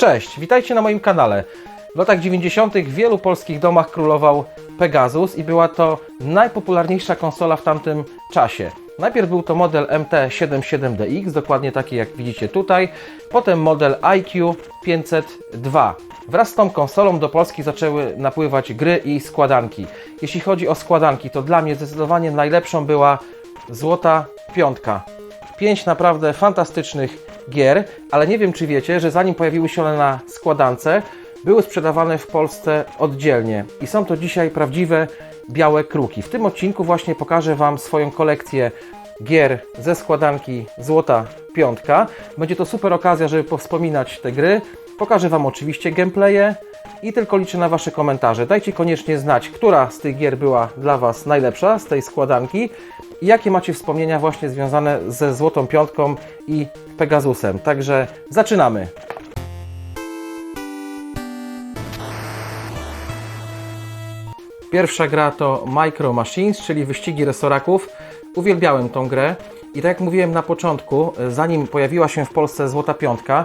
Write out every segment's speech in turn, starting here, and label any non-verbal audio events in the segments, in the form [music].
Cześć, witajcie na moim kanale. W latach 90. w wielu polskich domach królował Pegasus i była to najpopularniejsza konsola w tamtym czasie. Najpierw był to model MT77DX, dokładnie taki jak widzicie tutaj, potem model IQ 502. Wraz z tą konsolą do Polski zaczęły napływać gry i składanki. Jeśli chodzi o składanki, to dla mnie zdecydowanie najlepszą była Złota Piątka. Pięć naprawdę fantastycznych gier, ale nie wiem czy wiecie, że zanim pojawiły się one na składance, były sprzedawane w Polsce oddzielnie i są to dzisiaj prawdziwe białe kruki. W tym odcinku właśnie pokażę Wam swoją kolekcję gier ze składanki Złota Piątka. Będzie to super okazja, żeby powspominać te gry. Pokażę Wam oczywiście gameplaye i tylko liczę na Wasze komentarze. Dajcie koniecznie znać, która z tych gier była dla Was najlepsza z tej składanki i jakie macie wspomnienia właśnie związane ze Złotą Piątką i Pegasusem. Także zaczynamy! Pierwsza gra to Micro Machines, czyli wyścigi resoraków. Uwielbiałem tą grę i tak jak mówiłem na początku, zanim pojawiła się w Polsce Złota Piątka,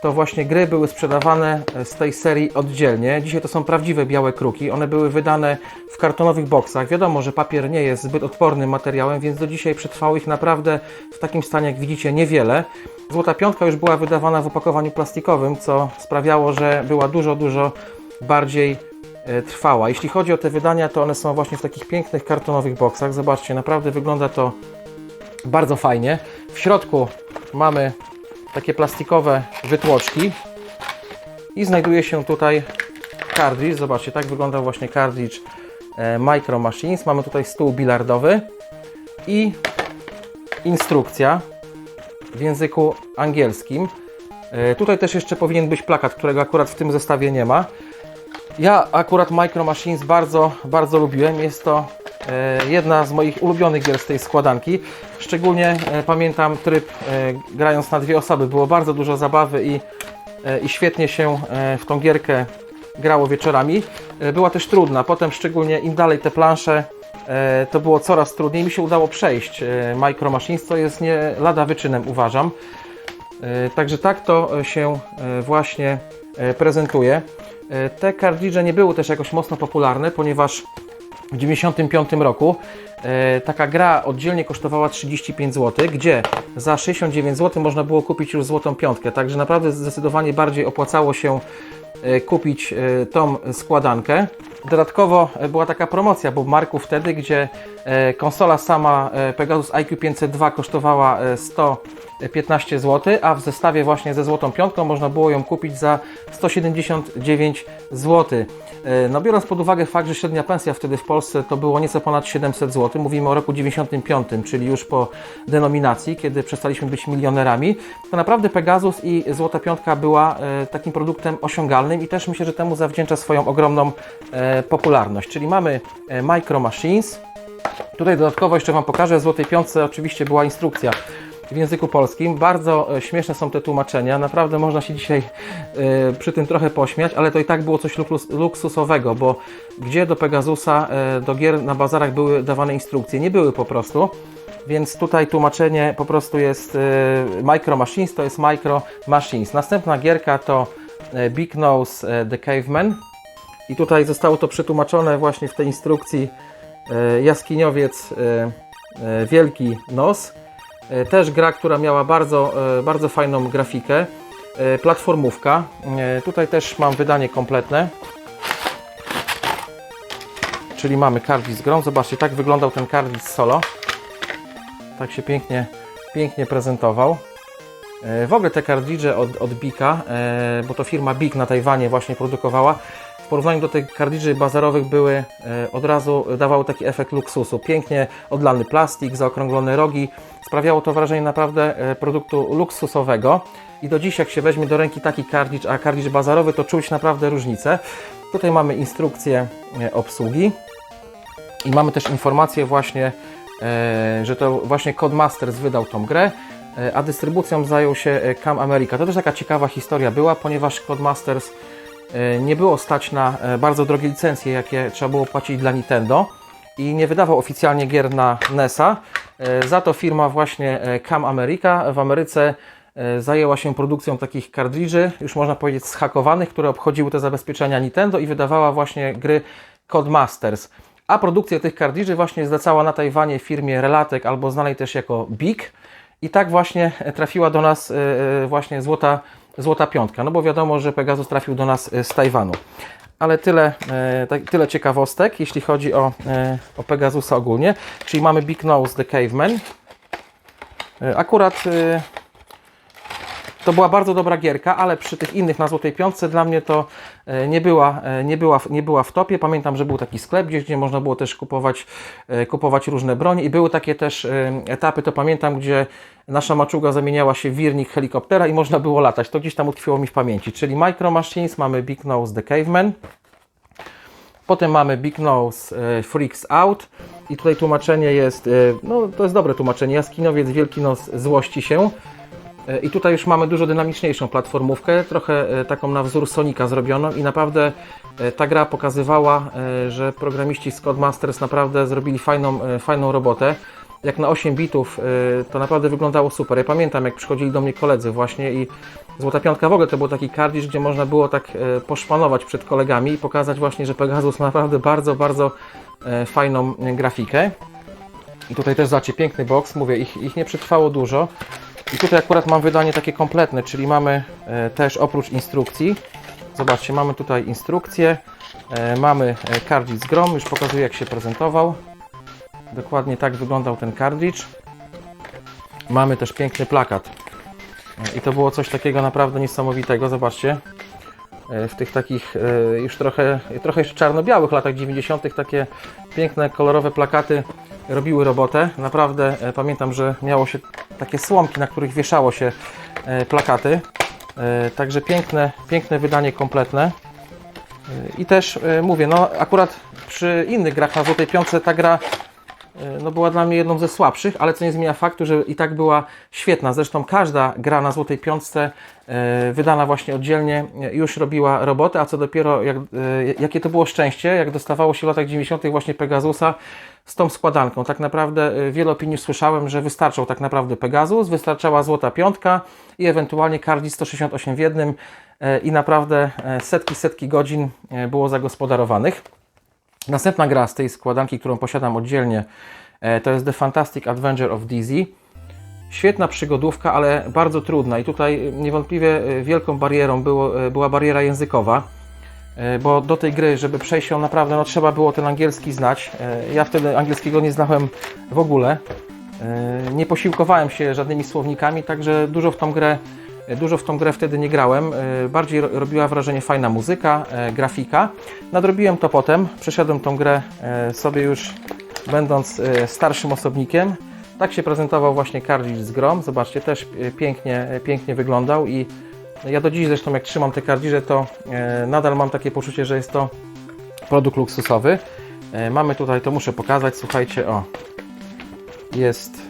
to właśnie gry były sprzedawane z tej serii oddzielnie. Dzisiaj to są prawdziwe białe kruki. One były wydane w kartonowych boksach. Wiadomo, że papier nie jest zbyt odpornym materiałem, więc do dzisiaj przetrwało ich naprawdę w takim stanie, jak widzicie, niewiele. Złota Piątka już była wydawana w opakowaniu plastikowym, co sprawiało, że była dużo, dużo bardziej e, trwała. Jeśli chodzi o te wydania, to one są właśnie w takich pięknych kartonowych boksach. Zobaczcie, naprawdę wygląda to bardzo fajnie. W środku mamy takie plastikowe wytłoczki i znajduje się tutaj cartridge. Zobaczcie, tak wygląda właśnie cartridge Micro Machines. Mamy tutaj stół bilardowy i instrukcja w języku angielskim. E, Tutaj też jeszcze powinien być plakat, którego akurat w tym zestawie nie ma. Ja akurat Micro Machines bardzo, bardzo lubiłem. Jest to jedna z moich ulubionych gier z tej składanki. Szczególnie e, pamiętam tryb e, grając na dwie osoby. Było bardzo dużo zabawy i, e, i świetnie się e, w tą gierkę grało wieczorami. E, Była też trudna. Potem szczególnie im dalej te plansze e, to było coraz trudniej. Mi się udało przejść e, Micro co jest nie lada wyczynem uważam. E, Także tak to e, się e, właśnie e, prezentuje. E, Te kartridże nie były też jakoś mocno popularne, ponieważ w 1995 roku e, taka gra oddzielnie kosztowała 35 zł, gdzie za 69 zł można było kupić już złotą piątkę. Także naprawdę zdecydowanie bardziej opłacało się e, kupić e, tą składankę. Dodatkowo e, była taka promocja Bob Marku wtedy, gdzie e, konsola sama e, Pegasus IQ 502 kosztowała e, 115 zł, a w zestawie właśnie ze złotą piątką można było ją kupić za 179 zł. No biorąc pod uwagę fakt, że średnia pensja wtedy w Polsce to było nieco ponad 700 zł, mówimy o roku 95, czyli już po denominacji, kiedy przestaliśmy być milionerami, to naprawdę Pegasus i Złota Piątka była takim produktem osiągalnym i też myślę, że temu zawdzięcza swoją ogromną popularność. Czyli mamy e, Micro Machines. Tutaj dodatkowo jeszcze Wam pokażę, w Złotej Piątce oczywiście była instrukcja w języku polskim. Bardzo e, śmieszne są te tłumaczenia. Naprawdę można się dzisiaj e, przy tym trochę pośmiać, ale to i tak było coś luks- luksusowego, bo gdzie do Pegasusa, e, do gier na bazarach były dawane instrukcje? Nie były po prostu. Więc tutaj tłumaczenie po prostu jest e, Micro Machines, to jest Micro Machines. Następna gierka to Big Nose The Caveman. I tutaj zostało to przetłumaczone właśnie w tej instrukcji e, jaskiniowiec e, e, Wielki Nos. Też gra, która miała bardzo, bardzo fajną grafikę. Platformówka. Tutaj też mam wydanie kompletne. Czyli mamy kartridż z grą. Zobaczcie, tak wyglądał ten kartridż solo. Tak się pięknie, pięknie prezentował. W ogóle te kartridże od, od Bika, bo to firma Bik na Tajwanie właśnie produkowała, porównaniu do tych kartridży bazarowych były e, od razu dawały taki efekt luksusu. Pięknie odlany plastik, zaokrąglone rogi. Sprawiało to wrażenie naprawdę e, produktu luksusowego. I do dziś, jak się weźmie do ręki taki kartridż, a kartridż bazarowy, to czuć naprawdę różnicę. Tutaj mamy instrukcję e, obsługi i mamy też informację właśnie, że to właśnie Codemasters wydał tą grę, a dystrybucją zajął się Cam America. To też taka ciekawa historia była, ponieważ Codemasters nie było stać na e, bardzo drogie licencje, jakie trzeba było płacić dla Nintendo i nie wydawał oficjalnie gier na NES-a. E, Za to firma właśnie e, Cam America w Ameryce e, zajęła się produkcją takich kartridży, już można powiedzieć zhakowanych, które obchodziły te zabezpieczenia Nintendo i wydawała właśnie gry Codemasters. A produkcję tych kartridży właśnie zlecała na Tajwanie firmie Relatek albo znanej też jako Big. I tak właśnie trafiła do nas e, e, właśnie złota, złota piątka, no bo wiadomo, że Pegasus trafił do nas e, z Tajwanu. Ale tyle, e, tak, tyle ciekawostek, jeśli chodzi o, e, o Pegasusa ogólnie. Czyli mamy Big Nose The Caveman. Akurat to była bardzo dobra gierka, ale przy tych innych na Złotej Piątce dla mnie to e, nie była, e, nie była, nie była w topie. Pamiętam, że był taki sklep gdzieś, gdzie można było też kupować, e, kupować różne bronie i były takie też etapy, to pamiętam, gdzie nasza maczuga zamieniała się w wirnik helikoptera i można było latać. To gdzieś tam utkwiło mi w pamięci. Czyli Micro Machines, mamy Big Nose The Caveman, Potem mamy Big Nose Freaks Out i tutaj tłumaczenie jest, no to jest dobre tłumaczenie, jaskiniowiec Wielki Nos złości się. E, I tutaj już mamy dużo dynamiczniejszą platformówkę, trochę e, taką na wzór Sonika zrobioną i naprawdę e, ta gra pokazywała, że programiści z Codemasters naprawdę zrobili fajną, fajną robotę. Jak na 8 bitów to naprawdę wyglądało super. Ja pamiętam jak przychodzili do mnie koledzy właśnie i Złota Piątka w ogóle to był taki kardzisz, gdzie można było tak poszpanować przed kolegami i pokazać właśnie, że Pegasus ma naprawdę bardzo, bardzo fajną grafikę. I tutaj też zobaczcie, piękny box, mówię, ich, ich nie przetrwało dużo. I tutaj akurat mam wydanie takie kompletne, czyli mamy e, też oprócz instrukcji, zobaczcie, mamy tutaj instrukcję, e, mamy e, kartridż z grom, już pokazuję jak się prezentował. Dokładnie tak wyglądał ten kartridż. Mamy też piękny plakat. I to było coś takiego naprawdę niesamowitego, zobaczcie. W tych takich już trochę, trochę jeszcze czarno-białych latach 90. takie piękne, kolorowe plakaty robiły robotę. Naprawdę pamiętam, że miało się takie słomki, na których wieszało się e, plakaty. E, Także piękne, piękne wydanie kompletne. E, I też mówię, no akurat przy innych grach na Złotej Piątce ta gra no była dla mnie jedną ze słabszych, ale co nie zmienia faktu, że i tak była świetna. Zresztą każda gra na Złotej Piątce e, wydana właśnie oddzielnie e, już robiła robotę, a co dopiero jak, e, jakie to było szczęście, jak dostawało się w latach 90. właśnie Pegasusa z tą składanką. Tak naprawdę e, wiele opinii słyszałem, że wystarczał tak naprawdę Pegasus, wystarczała Złota Piątka i ewentualnie Cardis 168 w jednym e, i naprawdę e, setki, setki godzin e, było zagospodarowanych. Następna gra z tej składanki, którą posiadam oddzielnie, e, to jest The Fantastic Adventure of Dizzy. Świetna przygodówka, ale bardzo trudna i tutaj niewątpliwie e, wielką barierą było, e, była bariera językowa, bo do tej gry, żeby przejść ją naprawdę, no trzeba było ten angielski znać. Ja wtedy angielskiego nie znałem w ogóle. Nie posiłkowałem się żadnymi słownikami, także dużo w tą grę, dużo w tą grę wtedy nie grałem. E, Bardziej ro- robiła wrażenie fajna muzyka, e, grafika. Nadrobiłem to potem, przeszedłem tą grę e, sobie już będąc starszym osobnikiem. Tak się prezentował właśnie kartridż z grom. Zobaczcie, też pięknie, pięknie wyglądał i ja do dziś zresztą jak trzymam te kartridże, to nadal mam takie poczucie, że jest to produkt luksusowy. Mamy tutaj, to muszę pokazać, słuchajcie, o, jest,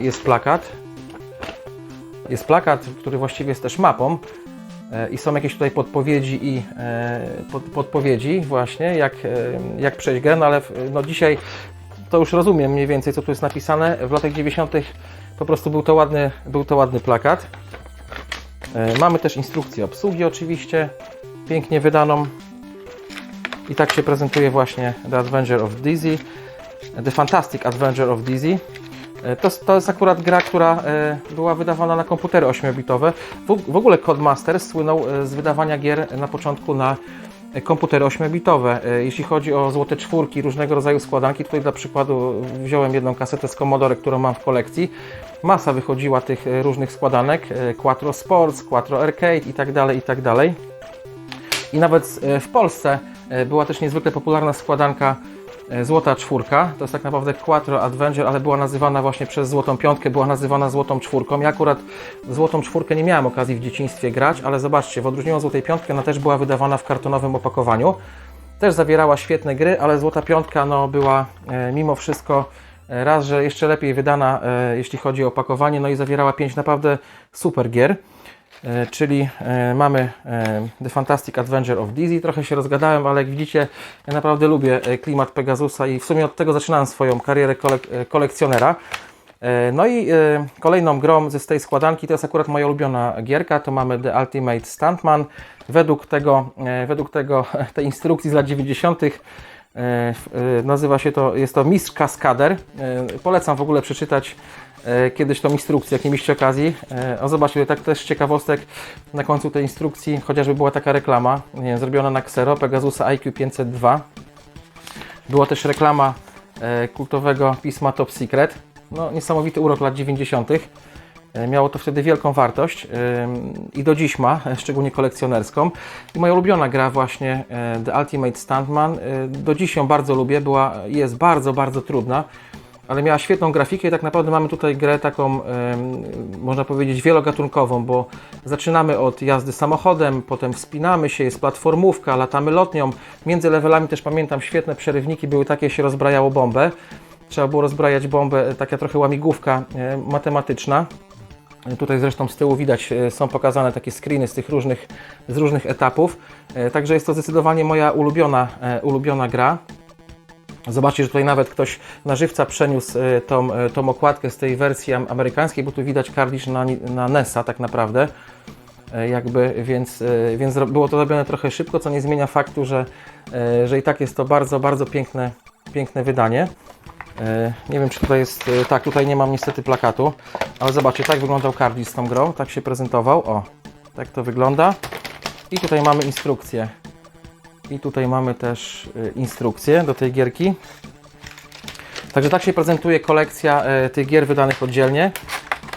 jest plakat. Jest plakat, który właściwie jest też mapą e, i są jakieś tutaj podpowiedzi i e, pod, podpowiedzi właśnie, jak, e, jak przejść grę, no ale no dzisiaj to już rozumiem mniej więcej, co tu jest napisane. W latach 90. po prostu był to ładny, był to ładny plakat. Mamy też instrukcję obsługi oczywiście, pięknie wydaną. I tak się prezentuje właśnie The Adventure of Dizzy. The Fantastic Adventure of Dizzy. E, To, to jest akurat gra, która e, była wydawana na komputery 8-bitowe. W, w ogóle Codemasters słynął e, z wydawania gier na początku na komputery 8-bitowe. E, Jeśli chodzi o złote czwórki, różnego rodzaju składanki, tutaj dla przykładu wziąłem jedną kasetę z Commodore, którą mam w kolekcji. Masa wychodziła tych różnych składanek, Quattro Sports, Quattro Arcade i tak dalej, i tak. I nawet w Polsce była też niezwykle popularna składanka Złota Czwórka. To jest tak naprawdę Quattro Adventure, ale była nazywana właśnie przez Złotą Piątkę, była nazywana Złotą Czwórką. Ja akurat Złotą Czwórkę nie miałem okazji w dzieciństwie grać, ale zobaczcie, w odróżnieniu od Złotej Piątki ona też była wydawana w kartonowym opakowaniu. Też zawierała świetne gry, ale Złota Piątka no, była e, mimo wszystko e, raz, że jeszcze lepiej wydana, e, jeśli chodzi o opakowanie, no i zawierała pięć naprawdę super gier. E, czyli e, mamy e, The Fantastic Adventure of Dizzy. Trochę się rozgadałem, ale jak widzicie, ja naprawdę lubię klimat Pegasusa i w sumie od tego zaczynałem swoją karierę kolek- kolekcjonera. No i kolejną grą z tej składanki to jest akurat moja ulubiona gierka, to mamy The Ultimate Stuntman. Według tego, według tego [laughs] tej instrukcji z lat 90. e, f- e, nazywa się to, jest to Mistrz Kaskader. Polecam w ogóle przeczytać kiedyś tą instrukcję, jak nie mieliście okazji. E, O zobaczcie, tak też ciekawostek na końcu tej instrukcji, chociażby była taka reklama, zrobiona na Xero, Pegasusa IQ 502. Była też reklama e, kultowego pisma Top Secret. No, niesamowity urok lat 90. E, Miało to wtedy wielką wartość i do dziś ma, e, szczególnie kolekcjonerską. I moja ulubiona gra właśnie e, The Ultimate Stuntman. e, Do dziś ją bardzo lubię, była, jest bardzo, bardzo trudna, ale miała świetną grafikę i tak naprawdę mamy tutaj grę taką, można powiedzieć, wielogatunkową, bo zaczynamy od jazdy samochodem, potem wspinamy się, jest platformówka, latamy lotnią. Między levelami też pamiętam świetne przerywniki, były takie, się rozbrajało bombę. Trzeba było rozbrajać bombę, e, taka trochę łamigłówka e, matematyczna. E, Tutaj zresztą z tyłu widać, są pokazane takie screeny z tych różnych, z różnych etapów. Także jest to zdecydowanie moja ulubiona, ulubiona gra. Zobaczcie, że tutaj nawet ktoś na żywca przeniósł e, tą, e, tą okładkę z tej wersji am- amerykańskiej, bo tu widać kardisz na, na NES-a tak naprawdę. E, Jakby, więc, więc było to robione trochę szybko, co nie zmienia faktu, że, że i tak jest to bardzo, bardzo piękne, piękne wydanie. Nie wiem, czy tutaj jest. Tak, tutaj nie mam niestety plakatu, ale zobaczcie, tak wyglądał kardisz z tą grą, tak się prezentował. O, tak to wygląda. I tutaj mamy instrukcję. I tutaj mamy też y, instrukcję do tej gierki. Także tak się prezentuje kolekcja e, tych gier wydanych oddzielnie.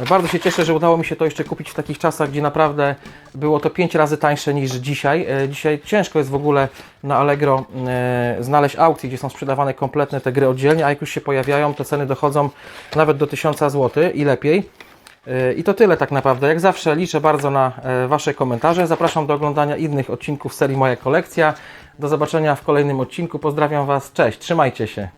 Bardzo się cieszę, że udało mi się to jeszcze kupić w takich czasach, gdzie naprawdę było to 5 razy tańsze niż dzisiaj. E, Dzisiaj ciężko jest w ogóle na Allegro znaleźć aukcje, gdzie są sprzedawane kompletne te gry oddzielnie, a jak już się pojawiają, to ceny dochodzą nawet do 1000 zł i lepiej. E, I to tyle tak naprawdę. Jak zawsze liczę bardzo na e, Wasze komentarze. Zapraszam do oglądania innych odcinków serii Moja Kolekcja. Do zobaczenia w kolejnym odcinku. Pozdrawiam Was. Cześć, trzymajcie się.